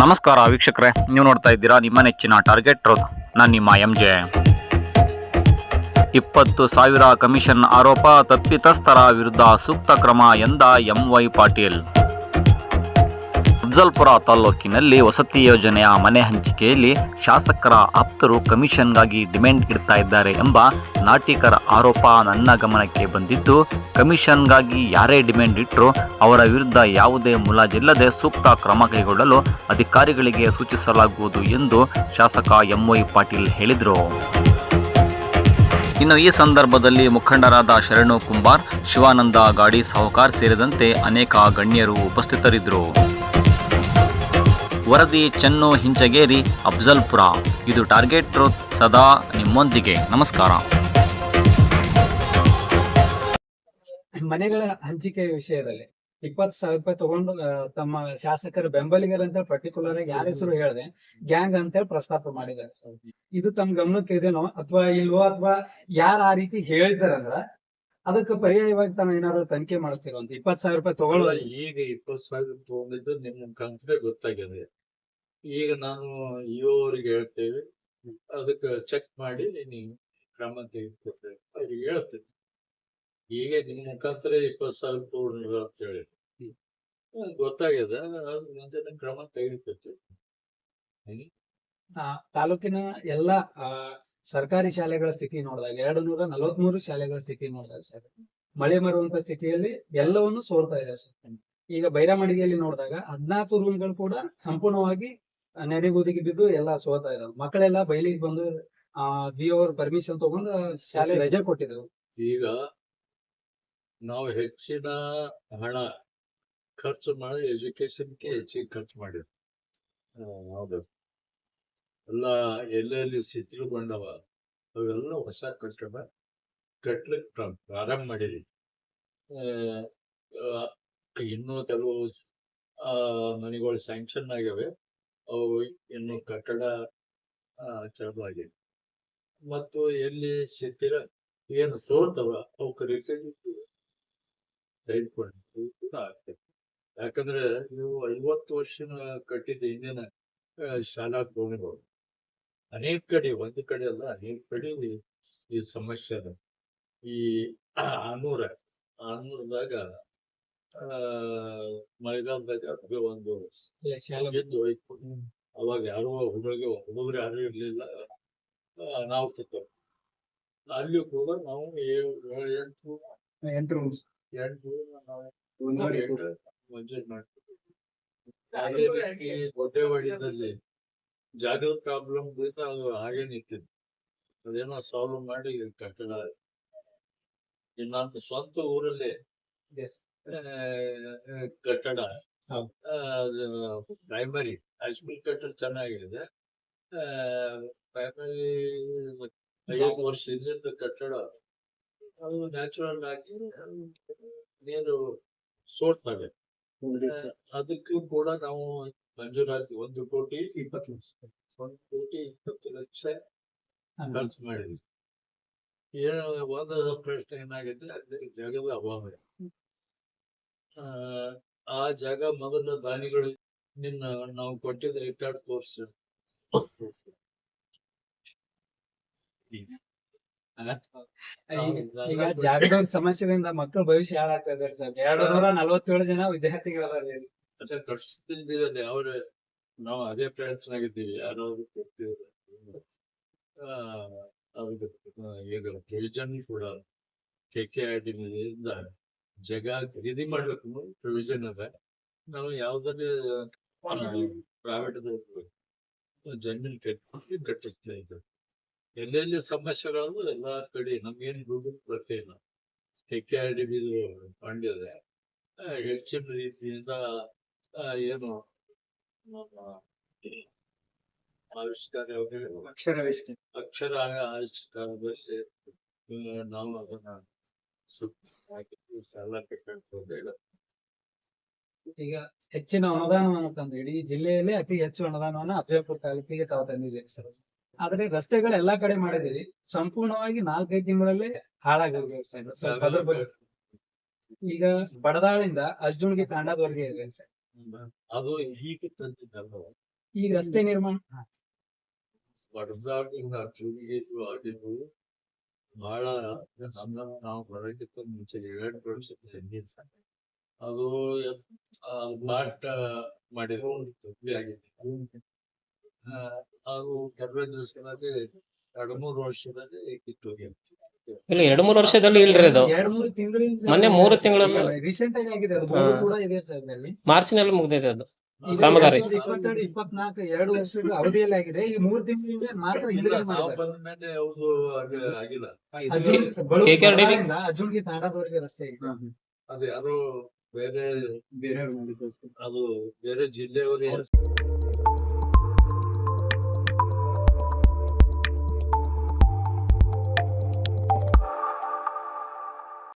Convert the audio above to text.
ನಮಸ್ಕಾರ ವೀಕ್ಷಕರೇ, ನೀವು ನೋಡ್ತಾ ಇದ್ದೀರಾ ನಿಮ್ಮ ನೆಚ್ಚಿನ ಟಾರ್ಗೆಟ್ ರೋದ್ ನಾನು ನಿಮ್ಮ ಎಂ ಜೆ ಇಪ್ಪತ್ತು ಸಾವಿರ ಕಮಿಷನ್ ಆರೋಪ, ತಪ್ಪಿತಸ್ಥರ ವಿರುದ್ಧ ಸೂಕ್ತ ಕ್ರಮ ಎಂದ ಎಂ ವೈ ಪಾಟೀಲ್. ಅಫ್ಜಲ್ಪುರ ತಾಲೂಕಿನಲ್ಲಿ ವಸತಿ ಯೋಜನೆಯ ಮನೆ ಹಂಚಿಕೆಯಲ್ಲಿ ಶಾಸಕರ ಆಪ್ತರು ಕಮಿಷನ್ಗಾಗಿ ಡಿಮ್ಯಾಂಡ್ ಇಡ್ತಾ ಇದ್ದಾರೆ ಎಂಬ ನಾಟಿಕರ ಆರೋಪ ನನ್ನ ಗಮನಕ್ಕೆ ಬಂದಿದ್ದು, ಕಮಿಷನ್ಗಾಗಿ ಯಾರೇ ಡಿಮ್ಯಾಂಡ್ ಇಟ್ಟರೂ ಅವರ ವಿರುದ್ಧ ಯಾವುದೇ ಮುಲಾಜಿಲ್ಲದೆ ಸೂಕ್ತ ಕ್ರಮ ಕೈಗೊಳ್ಳಲು ಅಧಿಕಾರಿಗಳಿಗೆ ಸೂಚಿಸಲಾಗುವುದು ಎಂದು ಶಾಸಕ ಎಂಐ ಪಾಟೀಲ್ ಹೇಳಿದರು. ಇನ್ನು ಈ ಸಂದರ್ಭದಲ್ಲಿ ಮುಖಂಡರಾದ ಶರಣು ಕುಂಬಾರ್, ಶಿವಾನಂದ ಗಾಡಿ ಸಾಹುಕಾರ್ ಸೇರಿದಂತೆ ಅನೇಕ ಗಣ್ಯರು ಉಪಸ್ಥಿತರಿದ್ದರು. ವರದಿ ಚೆನ್ನು ಹಿಂಚಗೇರಿ ಅಫ್ಜಲ್ಪುರ. ಇದು ಟಾರ್ಗೆಟ್ ಟ್ರೋತ್ ಸದಾ ನಿಮ್ಮೊಂದಿಗೆ. ನಮಸ್ಕಾರ. ಮನೆಗಳ ಹಂಚಿಕೆ ವಿಷಯದಲ್ಲಿ ಇಪ್ಪತ್ತು ಸಾವಿರ ರೂಪಾಯಿ ತಗೊಂಡು ತಮ್ಮ ಶಾಸಕರ ಬೆಂಬಲಿಗರಂತ ಪರ್ಟಿಕ್ಯುಲರ್ ಆಗಿ ಯಾರ ಹೆಸರು ಹೇಳಿದೆ ಗ್ಯಾಂಗ್ ಅಂತ ಹೇಳಿ ಪ್ರಸ್ತಾಪ ಮಾಡಿದ್ದಾರೆ ಇದು ತಮ್ಮ ಗಮನಕ್ಕೆ ಇದೇನೋ ಅಥವಾ ಇಲ್ವೋ ಅಥವಾ ಯಾರು ಆ ರೀತಿ ಹೇಳಿದಾರಂದ್ರ ಅದಕ್ಕೆ ಪರ್ಯಾಯವಾಗಿ ತಾನು ಏನಾದ್ರು ತನಿಖೆ ಮಾಡಿಸ್ತೀರೋ ಅಂತ ಇಪ್ಪತ್ತು ಸಾವಿರ ರೂಪಾಯಿ ತಗೊಳ್ಳೋದು. ಅಲ್ಲ, ಈಗ ಇಪ್ಪತ್ತು ಸಾವಿರ ತಗೊಂಡಿದ್ದು ನಿಮ್ ಮುಖಾಂತರ ಗೊತ್ತಾಗಿದೆ. ಈಗ ನಾನು ಇವರಿಗೆ ಹೇಳ್ತೇವೆ ಅದಕ್ಕೆ ಚೆಕ್ ಮಾಡಿ ನೀವು ಕ್ರಮ ತೆಗೆದುಕೊಡ್ತೇವೆ ಅವ್ರಿಗೆ ಹೇಳ್ತೇನೆ. ಈಗ ನಿಮ್ ಮುಖಾಂತರ ಇಪ್ಪತ್ತು ಸಾವಿರ ತಗೊಂಡ್ರ ಅಂತ ಹೇಳಿ. ಗೊತ್ತಾಗ್ಯದ ಮುಂದಿನ ಕ್ರಮ ಆ, ತಾಲೂಕಿನ ಎಲ್ಲಾ ಸರ್ಕಾರಿ ಶಾಲೆಗಳ ಸ್ಥಿತಿ ನೋಡಿದಾಗ ಎರಡು ನೂರ ನಲವತ್ಮೂರು ಶಾಲೆಗಳ ಸ್ಥಿತಿ ನೋಡಿದಾಗ ಸರ್, ಮಳೆ ಬರುವಂತ ಸ್ಥಿತಿಯಲ್ಲಿ ಎಲ್ಲವನ್ನು ಸೋರ್ತಾ ಇದೆ ಸರ್. ಈಗ ಬೈರಾಮಡಿಗೆಯಲ್ಲಿ ನೋಡಿದಾಗ ಹದ್ನಾಲ್ಕು ರೂಮ್ಗಳು ಕೂಡ ಸಂಪೂರ್ಣವಾಗಿ ನೆನೆಗುದಿಗೆ ಬಿದ್ದು ಎಲ್ಲ ಸೋತಾ ಇದಾವೆ ಮಕ್ಕಳೆಲ್ಲ ಬಯಲಿಗೆ ಬಂದು, ಆ ಬಿ ಅವ್ರ ಪರ್ಮಿಷನ್ ತಗೊಂಡು ಶಾಲೆ ರಜೆ ಕೊಟ್ಟಿದ್ರು. ಈಗ ನಾವು ಹೆಚ್ಚಿನ ಹಣ ಖರ್ಚು ಮಾಡಿ ಎಜುಕೇಶನ್ಗೆ ಹೆಚ್ಚಿಗೆ ಖರ್ಚು ಮಾಡಿದ್ರು. ಹೌದು. ಎಲ್ಲ ಎಲ್ಲೆಲ್ಲಿ ಶಿಥಿಲಗೊಂಡವ ಅವೆಲ್ಲ ಹೊಸ ಕಟ್ಟಡ ಕಟ್ಟಲಿಕ್ಕೆ ಪ್ರ- ಪ್ರಾರಂಭ ಮಾಡಿದ್ವಿ ಇನ್ನೂ ಕೆಲವು ಮನೆಗಳು ಸ್ಯಾಂಕ್ಷನ್ ಆಗ್ಯಾವೆ ಅವು ಇನ್ನು ಕಟ್ಟಡ ಚಾಲು ಆಗಿದೆ ಮತ್ತು ಎಲ್ಲಿ ಶಿಥಿಲ, ಏನು ಸೋರ್ತವ ಅವಕ್ಕೆ ರಿಪೇರಿ ತೆಗೆದುಕೊಂಡು ಕೂಡ ಆಗ್ತದೆ. ಯಾಕಂದ್ರೆ ನೀವು ಐವತ್ತು ವರ್ಷ ಕಟ್ಟಿದ ಹಿಂದಿನ ಶಾಲಾ ಕೋಣೆಗಳು ಅನೇಕ ಕಡೆ ಒಂದು ಕಡೆ ಅಲ್ಲ ಅನೇಕ ಕಡೆ ಈ- ಸಮಸ್ಯೆ ಅದ. ಈ ಆನೂರ ಆನೂರದಾಗ ಆ ಮಳೆಗಾಲದಾಗ ಅದು ಒಂದು ಶಾಲೆ ಬಿದ್ದು ಹೋಯ್ತು ಅವಾಗ ಯಾರೋ ಹುಡುಗ ಹುಡುಗರು ಯಾರು ಇರ್ಲಿಲ್ಲ. ನಾವು ಅನಾಹುತ. ಅಲ್ಲಿ ಕೂಡ ನಾವು ಏಳು ಎಂಟು ಎಂಟು ರೂಮ್ಸ್ ಎಂಟು ನಾವು ಎಂಟು ಮಂಜೂರು ಮಾಡ್ತೀವಿ ಅದೇ ರೀತಿ ದೊಡ್ಡವಾಡಿದಲ್ಲಿ ಜಾಗದ ಪ್ರಾಬ್ಲಮ್ ಅದು ಹಾಗೆ ನಿಂತಿದ್ದು ಅದೇನೋ ಸಾಲ್ವ್ ಮಾಡಿ ಕಟ್ಟಡ. ನನ್ನ ಸ್ವಂತ ಊರಲ್ಲಿ ಕಟ್ಟಡ. ಪ್ರೈಮರಿ ಹೈಸ್ಕೂಲ್ ಕಟ್ಟಡ ಚೆನ್ನಾಗಿದೆ. ಪ್ರೈಮರಿ ಐವತ್ತು ವರ್ಷ ಹಿಂದಿದ್ದ ಕಟ್ಟಡ. ಅದು ನ್ಯಾಚುರಲ್ ಆಗಿ ನೀರು ಸೋರ್ತವೆ ಆ, ಅದಕ್ಕೂ ಕೂಡ ನಾವು ಮಂಜೂರಾತಿ ಒಂದು ಕೋಟಿ ಇಪ್ಪತ್ತು ಲಕ್ಷ. ಒಂದು ಕೋಟಿ ಇಪ್ಪತ್ತು ಲಕ್ಷ ಖರ್ಚು ಮಾಡಿದ್ವಿ. ಏನು ಒಂದು ಪ್ರಶ್ನೆ ಏನಾಗಿದೆ ಅದೇ ಜಾಗದ ಅಭಾವ ಆ ಜಾಗ ಮೊದಲ ದಾನಿಗಳು ನಿನ್ನ ನಾವು ಕೊಟ್ಟಿದ್ದ ರೆಕಾರ್ಡ್ ತೋರಿಸಿ. ಈಗ- ಜಾಗದ ಸಮಸ್ಯೆದಿಂದ ಮಕ್ಕಳ ಭವಿಷ್ಯ ಹಾಳಾಗ್ತಾ ಇದಾರೆ ಸರ್. ಎರಡು ನೂರ ನಲವತ್ತೇಳು ಜನ ವಿದ್ಯಾರ್ಥಿಗಳದಾರ ಕಟ್ಸ್ತಿದ್ದೀವಿ ಅವ್ರ ನಾವು ಅದೇ ಪ್ರಯತ್ನ ಆಗಿದ್ದೀವಿ ಯಾರು ಈಗ ಪ್ರೊವಿಷನ್ ಕೂಡ ಕೆ ಕೆ ಆರ್ ಟಿ ಇಂದ ಜಾಗ ಖರೀದಿ ಮಾಡ್ಬೇಕು ಪ್ರೊವಿಷನ್ ಅದ ನಾವು ಯಾವ್ದಾದ್ರು ಪ್ರೈವೇಟ್ ಜಮೀನು ಕಟ್ಟಿ ಕಟ್ಟಿಸ್ತಾ ಇದ್ದೇವೆ. ಎಲ್ಲೆಲ್ಲಿ ಸಮಸ್ಯೆಗಳನ್ನು ಎಲ್ಲಾ ಕಡೆ ನಮ್ಗೇನು ದುಡ್ಡು ಬರ್ತಾ ಇಲ್ಲ. ಕೆ ಆರ್ ಡಿ ಫಂಡ್ ಇದೆ ಹೆಚ್ಚಿನ ರೀತಿಯಿಂದ ಏನು ಆವಿಷ್ಕಾರ? ಅಕ್ಷರ ಅಕ್ಷರ ಆವಿಷ್ಕಾರದಲ್ಲಿ ನಾವು ಅದನ್ನ ಸಾಲ ಈಗ ಹೆಚ್ಚಿನ ಅನುದಾನವನ್ನು ತಂದು ಇಡೀ ಜಿಲ್ಲೆಯಲ್ಲಿ ಅತಿ ಹೆಚ್ಚು ಅನುದಾನವನ್ನ ಅಫಜಲ್ಪುರ ತಾಲೂಕಿಗೆ ತಾವು ತಂದಿದೆ ಸರ್. ಆದ್ರೆ ರಸ್ತೆಗಳು ಎಲ್ಲಾ ಕಡೆ ಮಾಡಿದಿರಿ ಸಂಪೂರ್ಣವಾಗಿ ನಾಲ್ಕೈದು ತಿಂಗಳಲ್ಲೇ ಹಾಳಾಗಿರ್ಬೇಕು ಸರ್. ಅದ್ರ ಬಗ್ಗೆ ಈಗ ಬಡದಾಳಿಂದ ಅಜ್ಜುಣ್ಗೆ ತಾಂಡದವರೆಗೆ ಇದೆ ಸರ್. ಅದು ಹೀಗೆ ತಂದಿದ್ದಲ್ಲ ಈಗ ರಸ್ತೆ ನಿರ್ಮಾಣ ವಡದಾಟಿಂದ ಚೂರಿಗೇಟು ಆಗಿದ್ದು ಬಹಳ ನಮ್ಮ ನಾವು ಬರೋಕ್ಕಿಂತ ಮುಂಚೆ ಎರಡು ವರ್ಷ ಹಿಂದಿನ ಅದು ಮಾಟ ಮಾಡಿದ್ರು ಆಗಿದೆ. ಆ, ಅದು ಕೆಲವೇ ದಿವಸದಲ್ಲಿ ಎರಡು ಮೂರು ವರ್ಷದಲ್ಲಿ ಇಲ್ಲ ಎರಡು ಮೂರು ವರ್ಷದಲ್ಲಿ ಇಲ್ರಿ ಅದು. ಮೊನ್ನೆ ಮೂರು ತಿಂಗಳ ರೀಸೆಂಟ್ ಆಗಿ ಆಗಿದೆ ಅದು. ಕೂಡ ಇದೆ ಸರ್ ಇದರಲ್ಲಿ. ಮಾರ್ಚ್ನಲ್ಲಿ ಮುಗ್ದಿದೆ ಅದು. ಕಾಮಗಾರಿ. ಇಪ್ಪತ್ತೆರಡು ಇಪ್ಪತ್ನಾಲ್ಕು ಎರಡು ವರ್ಷದ ಅವಧಿಯಲ್ಲಿ ಆಗಿದೆ. ಈ ಮೂರು ತಿಂಗಳಿಂದ ಮಾತ್ರ ಇಲ್ಲ ಅಜುಳ್ಗಿ ತಾಂಡದವರೆಗೆ ರಸ್ತೆ ಇದೆ ಅದು ಯಾರೋ ಬೇರೆ ಬೇರೆ ಅದು ಬೇರೆ ಜಿಲ್ಲೆಯವರೇ